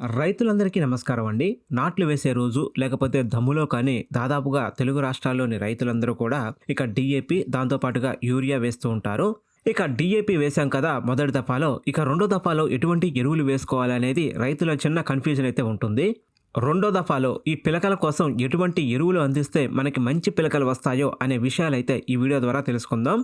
రైతులందరికీ నమస్కారం అండి. నాట్లు వేసే రోజు లేకపోతే దమ్ములో కానీ దాదాపుగా తెలుగు రాష్ట్రాల్లోని రైతులందరూ కూడా ఇక డిఏపి దాంతోపాటుగా యూరియా వేస్తూ ఉంటారు. ఇక డిఏపి వేశాం కదా మొదటి దఫాలో. ఇక రెండో దఫాలో ఎటువంటి ఎరువులు వేసుకోవాలనేది రైతుల చిన్న కన్ఫ్యూజన్ అయితే ఉంటుంది. రెండో దఫాలో ఈ పిలకల కోసం ఎటువంటి ఎరువులు అందిస్తే మనకి మంచి పిలకలు వస్తాయో అనే విషయాలైతే ఈ వీడియో ద్వారా తెలుసుకుందాం.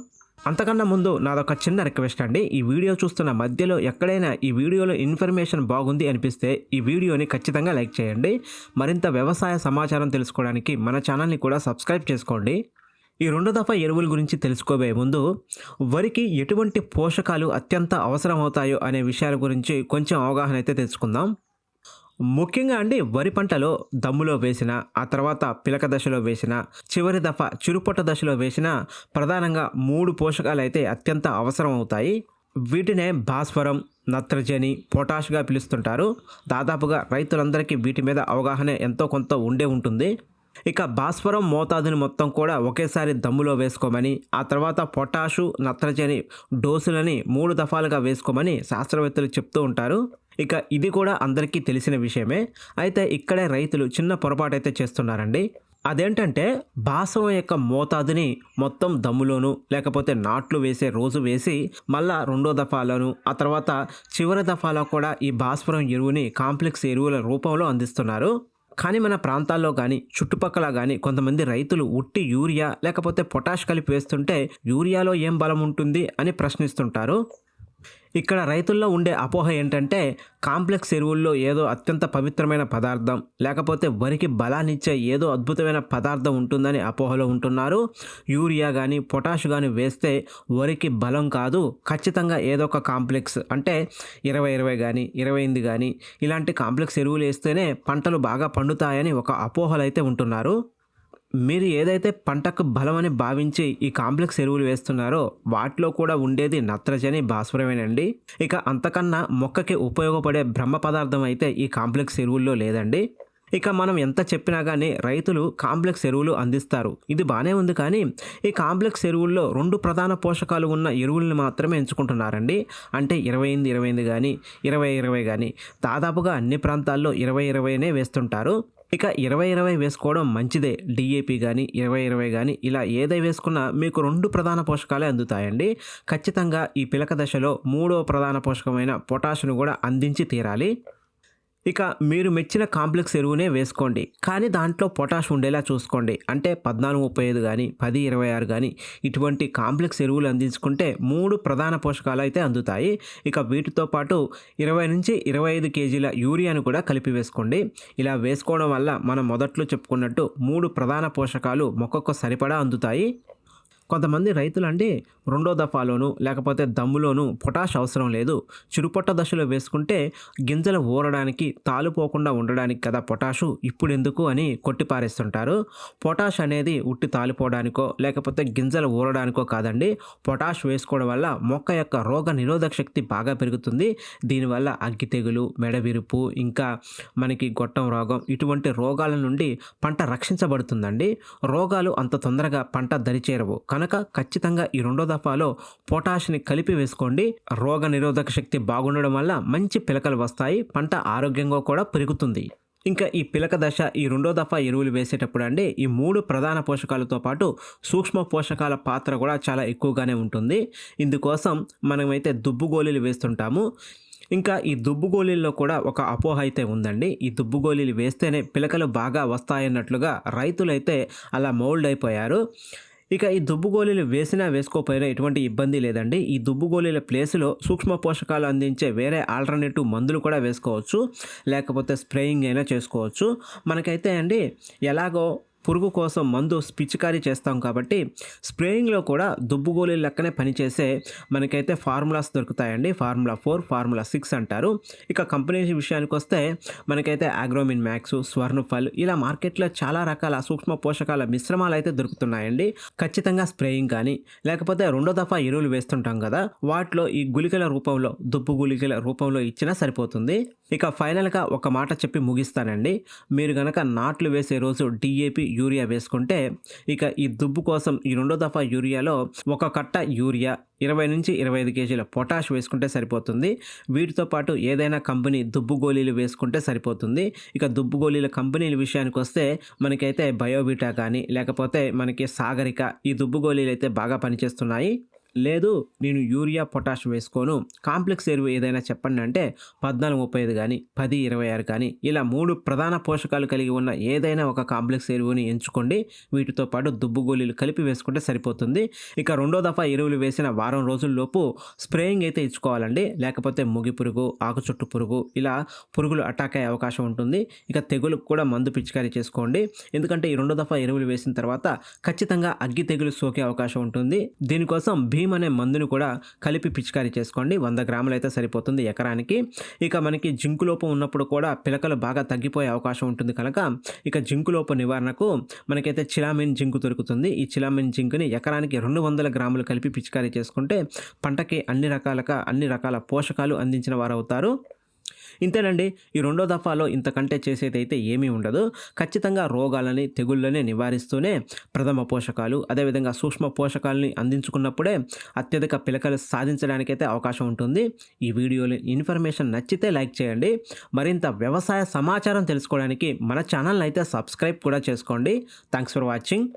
అంతకన్నా ముందు నాదొక చిన్న రిక్వెస్ట్ అండి. ఈ వీడియో చూస్తున్న మధ్యలో ఎక్కడైనా ఈ వీడియోలో ఇన్ఫర్మేషన్ బాగుంది అనిపిస్తే ఈ వీడియోని ఖచ్చితంగా లైక్ చేయండి. మరింత వ్యవసాయ సమాచారం తెలుసుకోవడానికి మన ఛానల్ని కూడా సబ్స్క్రైబ్ చేసుకోండి. ఈ రెండు దఫా ఎరువుల గురించి తెలుసుకోబోయే ముందు వరికి ఎటువంటి పోషకాలు అత్యంత అవసరమవుతాయో అనే విషయాల గురించి కొంచెం అవగాహన అయితే తెలుసుకుందాం ముఖ్యంగా అండి వరి పంటలో దమ్ములో వేసిన ఆ తర్వాత పిలక దశలో వేసిన చివరి దఫ చిరుపొట్ట దశలో వేసిన ప్రధానంగా మూడు పోషకాలు అయితే అత్యంత అవసరం అవుతాయి వీటినే భాస్వరం నత్రజని పొటాష్గా పిలుస్తుంటారు. దాదాపుగా రైతులందరికీ వీటి మీద అవగాహన ఎంతో కొంత ఉండే ఉంటుంది. ఇక భాస్వరం మోతాదుని మొత్తం కూడా ఒకేసారి దమ్ములో వేసుకోమని ఆ తర్వాత పొటాషు నత్రజని డోసులని మూడు దఫాలుగా వేసుకోమని శాస్త్రవేత్తలు చెప్తూ ఉంటారు. ఇక ఇది కూడా అందరికీ తెలిసిన విషయమే. అయితే ఇక్కడే రైతులు చిన్న పొరపాటు అయితే చేస్తున్నారండి. అదేంటంటే బాసం యొక్క మోతాదుని మొత్తం దమ్ములోను లేకపోతే నాట్లు వేసే రోజు వేసి మళ్ళా రెండో దఫాలోను ఆ తర్వాత చివరి దఫాలో కూడా ఈ భాస్వరం ఎరువుని కాంప్లెక్స్ ఎరువుల రూపంలో అందిస్తున్నారు. కానీ మన ప్రాంతాల్లో కానీ చుట్టుపక్కల కానీ కొంతమంది రైతులు ఉట్టి యూరియా లేకపోతే పొటాష్ కలిపి వేస్తుంటే యూరియాలో ఏం బలం ఉంటుంది అని ప్రశ్నిస్తుంటారు. ఇక్కడ రైతుల్లో ఉండే అపోహ ఏంటంటే కాంప్లెక్స్ ఎరువుల్లో ఏదో అత్యంత పవిత్రమైన పదార్థం లేకపోతే వరికి బలాన్నిచ్చే ఏదో అద్భుతమైన పదార్థం ఉంటుందని అపోహలో ఉంటున్నారు. యూరియా కానీ పొటాష్ కానీ వేస్తే వరికి బలం కాదు. ఖచ్చితంగా ఏదో ఒక కాంప్లెక్స్ అంటే ఇరవై ఇరవై కానీ ఇరవై ఎనిమిది కానీ ఇలాంటి కాంప్లెక్స్ ఎరువులు వేస్తేనే పంటలు బాగా పండుతాయని ఒక అపోహలు అయితే ఉంటున్నారు. మీరు ఏదైతే పంటకు బలమని భావించి ఈ కాంప్లెక్స్ ఎరువులు వేస్తున్నారో వాటిలో కూడా ఉండేది నత్రజని భాస్వరమేనండి. ఇక అంతకన్నా మొక్కకి ఉపయోగపడే బ్రహ్మ పదార్థం అయితే ఈ కాంప్లెక్స్ ఎరువుల్లో లేదండి. ఇక మనం ఎంత చెప్పినా కానీ రైతులు కాంప్లెక్స్ ఎరువులు అందిస్తారు. ఇది బాగానే ఉంది కానీ ఈ కాంప్లెక్స్ ఎరువుల్లో రెండు ప్రధాన పోషకాలు ఉన్న ఎరువుల్ని మాత్రమే ఎంచుకుంటున్నారండి. అంటే ఇరవై ఎనిమిది ఇరవై ఎనిమిది కానీ ఇరవై ఇరవై కానీ దాదాపుగా అన్ని ప్రాంతాల్లో ఇరవై ఇరవైనే వేస్తుంటారు. ఇక ఇరవై ఇరవై వేసుకోవడం మంచిదే. డిఏపి కానీ ఇరవై ఇరవై కానీ ఇలా ఏదై వేసుకున్నా మీకు రెండు ప్రధాన పోషకాలే అందుతాయండి. ఖచ్చితంగా ఈ పిలక దశలో మూడో ప్రధాన పోషకమైన పొటాషును కూడా అందించి తీరాలి. ఇక మీరు మెచ్చిన కాంప్లెక్స్ ఎరువునే వేసుకోండి. కానీ దాంట్లో పొటాష్ ఉండేలా చూసుకోండి. అంటే పద్నాలుగు ముప్పై ఐదు కానీ పది ఇరవై ఆరు కానీ ఇటువంటి కాంప్లెక్స్ ఎరువులు అందించుకుంటే మూడు ప్రధాన పోషకాలు అయితే అందుతాయి. ఇక వీటితో పాటు ఇరవై నుంచి ఇరవై ఐదు కేజీల యూరియాను కూడా కలిపి వేసుకోండి. ఇలా వేసుకోవడం వల్ల మనం మొదట్లో చెప్పుకున్నట్టు మూడు ప్రధాన పోషకాలు మొక్కకు సరిపడా అందుతాయి. కొంతమంది రైతులు అంటే రెండో దఫాలోను లేకపోతే దమ్ములోను పొటాష్ అవసరం లేదు. చిరుపొట్ట దశలో వేసుకుంటే గింజలు ఊరడానికి తాలిపోకుండా ఉండడానికి కదా పొటాషు? ఇప్పుడు ఎందుకు అని కొట్టిపారేస్తుంటారు. పొటాష్ అనేది ఉట్టి తాలిపోవడానికో లేకపోతే గింజలు ఊరడానికో కాదండి. పొటాష్ వేసుకోవడం వల్ల మొక్క యొక్క రోగ నిరోధక శక్తి బాగా పెరుగుతుంది. దీనివల్ల అగ్గి తెగులు మెడవిరుపు ఇంకా మనకి గొట్టం రోగం ఇటువంటి రోగాల నుండి పంట రక్షించబడుతుందండి. రోగాలు అంత తొందరగా పంట దరిచేరవు. కనుక కనుక ఖచ్చితంగా ఈ రెండో దఫాలో పొటాష్ని కలిపి వేసుకోండి. రోగ నిరోధక శక్తి బాగుండడం వల్ల మంచి పిలకలు వస్తాయి. పంట ఆరోగ్యంగా కూడా పెరుగుతుంది. ఇంకా ఈ పిలక దశ ఈ రెండో దఫా ఎరువులు వేసేటప్పుడు అండి ఈ మూడు ప్రధాన పోషకాలతో పాటు సూక్ష్మ పోషకాల పాత్ర కూడా చాలా ఎక్కువగానే ఉంటుంది. ఇందుకోసం మనమైతే దుబ్బు గోళీలు వేస్తుంటాము. ఇంకా ఈ దుబ్బు గోళీల్లో కూడా ఒక అపోహ అయితే ఉందండి. ఈ దుబ్బు గోళీలు వేస్తేనే పిలకలు బాగా వస్తాయన్నట్లుగా రైతులైతే అలా మౌల్డ్ అయిపోయారు. ఇక ఈ దుబ్బు గోళీలు వేసినా వేసుకోకపోయినా ఎటువంటి ఇబ్బంది లేదండి. ఈ దుబ్బు గోళీల ప్లేస్లో సూక్ష్మ పోషకాలు అందించే వేరే ఆల్టర్నేటివ్ మందులు కూడా వేసుకోవచ్చు. లేకపోతే స్ప్రేయింగ్ అయినా చేసుకోవచ్చు. మనకైతే అండి ఎలాగో పురుగు కోసం మందు పిచికారీ చేస్తాం కాబట్టి స్ప్రేయింగ్లో కూడా దుబ్బు గోళీల లెక్కనే పనిచేసే మనకైతే ఫార్ములాస్ దొరుకుతాయండి. ఫార్ములా ఫోర్ ఫార్ములా సిక్స్ అంటారు. ఇక కంపెనీ విషయానికి వస్తే మనకైతే ఆగ్రోమిన్ మ్యాక్స్ స్వర్ణఫల్ ఇలా మార్కెట్లో చాలా రకాల సూక్ష్మ పోషకాల మిశ్రమాలు అయితే దొరుకుతున్నాయండి. ఖచ్చితంగా స్ప్రేయింగ్ కానీ లేకపోతే రెండో దఫా ఎరువులు వేస్తుంటాం కదా వాటిలో ఈ గుళికల రూపంలో దుబ్బు గుళికల రూపంలో ఇచ్చినా సరిపోతుంది. ఇక ఫైనల్గా ఒక మాట చెప్పి ముగిస్తానండి. మీరు గనక నాట్లు వేసే రోజు డిఏపి యూరియా వేసుకుంటే ఇక ఈ దుబ్బు కోసం ఈ రెండో దఫా యూరియాలో ఒక కట్ట యూరియా ఇరవై నుంచి ఇరవై ఐదు కేజీల పొటాష్ వేసుకుంటే సరిపోతుంది. వీటితో పాటు ఏదైనా కంపెనీ దుబ్బు గోళీలు వేసుకుంటే సరిపోతుంది. ఇక దుబ్బు గోళీల కంపెనీల విషయానికి వస్తే మనకైతే బయోబీటా కానీ లేకపోతే మనకి సాగరిక ఈ దుబ్బు గోళీలు అయితే బాగా పనిచేస్తున్నాయి. లేదు నేను యూరియా పొటాష్ వేసుకోను. కాంప్లెక్స్ ఎరువు ఏదైనా చెప్పండి అంటే పద్నాలుగు ముప్పై ఐదు కానీ పది ఇరవై ఆరు కానీ ఇలా మూడు ప్రధాన పోషకాలు కలిగి ఉన్న ఏదైనా ఒక కాంప్లెక్స్ ఎరువుని ఎంచుకోండి. వీటితో పాటు దుబ్బు గోళీలు కలిపి వేసుకుంటే సరిపోతుంది. ఇక రెండో దఫా ఎరువులు వేసిన వారం రోజుల్లోపు స్ప్రేయింగ్ అయితే ఇచ్చుకోవాలండి. లేకపోతే ముగి పురుగు ఆకు చుట్టు పురుగు ఇలా పురుగులు అటాక్ అయ్యే అవకాశం ఉంటుంది. ఇక తెగులకు కూడా మందు పిచికారీ చేసుకోండి. ఎందుకంటే ఈ రెండో దఫా ఎరువులు వేసిన తర్వాత ఖచ్చితంగా అగ్గి తెగులు సోకే అవకాశం ఉంటుంది. దీనికోసం భీమ్ అనే మందుని కూడా కలిపి పిచికారీ చేసుకోండి. వంద గ్రాములు అయితే సరిపోతుంది ఎకరానికి. ఇక మనకి జింకు లోపం ఉన్నప్పుడు కూడా పిలకలు బాగా తగ్గిపోయే అవకాశం ఉంటుంది కనుక ఇక జింకు లోప నివారణకు మనకైతే చిలామిన్ జింకు దొరుకుతుంది. ఈ చిలామిన్ జింకుని ఎకరానికి రెండు వందల గ్రాములు కలిపి పిచికారీ చేసుకుంటే పంటకి అన్ని రకాలుగా అన్ని రకాల పోషకాలు అందించిన వారు అవుతారు ఇంతేనండి ఈ రెండో దఫాలో ఇంతకంటే చేసేది అయితే ఏమీ ఉండదు. ఖచ్చితంగా రోగాలని తెగుళ్ళని నివారిస్తూనే ప్రథమ పోషకాలు అదేవిధంగా సూక్ష్మ పోషకాలని అందించుకున్నప్పుడే అత్యధిక పిలకలు సాధించడానికైతే అవకాశం ఉంటుంది. ఈ వీడియోలో ఇన్ఫర్మేషన్ నచ్చితే లైక్ చేయండి. మరింత వ్యవసాయ సమాచారం తెలుసుకోవడానికి మన ఛానల్ని అయితే సబ్స్క్రైబ్ కూడా చేసుకోండి. Thanks for watching.